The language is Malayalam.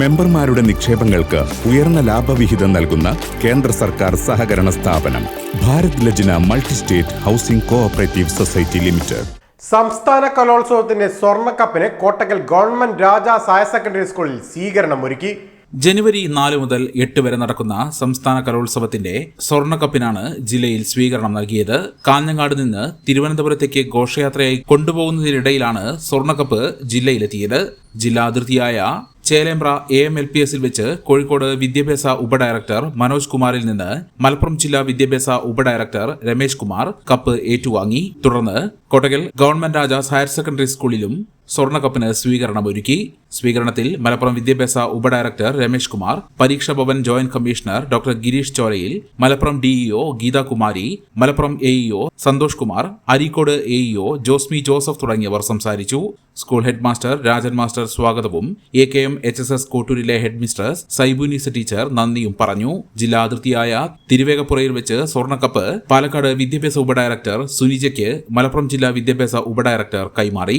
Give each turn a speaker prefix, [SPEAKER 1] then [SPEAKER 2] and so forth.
[SPEAKER 1] മെമ്പർമാരുടെ നിക്ഷേപങ്ങൾക്ക് ഉയർന്ന ലാഭവിഹിതം നൽകുന്ന കേന്ദ്ര സർക്കാർ സഹകരണ സ്ഥാപനം Bharat Lajna multi state housing cooperative society limited.
[SPEAKER 2] സംസ്ഥാന കലോത്സവത്തിന്റെ സ്വർണക്കപ്പിന് Kottakkal government Rajas higher secondary സ്കൂളിൽ സ്വീകരണം ഒരുക്കി.
[SPEAKER 3] ജനുവരി നാല് മുതൽ എട്ട് വരെ നടക്കുന്ന സംസ്ഥാന കലോത്സവത്തിന്റെ സ്വർണക്കപ്പിനാണ് ജില്ലയിൽ സ്വീകരണം നൽകിയത്. കാഞ്ഞങ്ങാട് നിന്ന് തിരുവനന്തപുരത്തേക്ക് ഘോഷയാത്രയായി കൊണ്ടുപോകുന്നതിനിടയിലാണ് സ്വർണക്കപ്പ് ജില്ലയിലെത്തിയത്. ജില്ലാ അതിർത്തിയായ Chelembra A M L P എസിൽ വെച്ച് കോഴിക്കോട് വിദ്യാഭ്യാസ ഉപഡയറക്ടർ മനോജ് കുമാറിൽ നിന്ന് മലപ്പുറം ജില്ലാ വിദ്യാഭ്യാസ ഉപഡയറക്ടർ രമേശ് കുമാർ കപ്പ് ഏറ്റുവാങ്ങി. തുടർന്ന് Kottakkal government Rajas higher secondary സ്കൂളിലും സ്വർണക്കപ്പിന് സ്വീകരണം ഒരുക്കി സ്വീകരണത്തിൽ മലപ്പുറം വിദ്യാഭ്യാസ ഉപഡയറക്ടർ Ramesh Kumar Pareeksha Bhavan joint commissioner doctor Girish ചോരയിൽ Malappuram DEO Geethakumari Malappuram AEO Santhosh Kumar Areekode AEO Josmi Joseph തുടങ്ങിയവർ സംസാരിച്ചു. School head master Rajan master സ്വാഗതവും A K M H S S കോട്ടൂരിലെ head mistress Saibunisa teacher നന്ദിയും പറഞ്ഞു. ജില്ലാ അതിർത്തിയായ തിരുവേഗപ്പുറയിൽ വെച്ച് സ്വർണക്കപ്പ് പാലക്കാട് വിദ്യാഭ്യാസ ഉപഡയറക്ടർ സുനിജയ്ക്ക് മലപ്പുറം ജില്ലാ വിദ്യാഭ്യാസ ഉപഡയറക്ടർ കൈമാറി.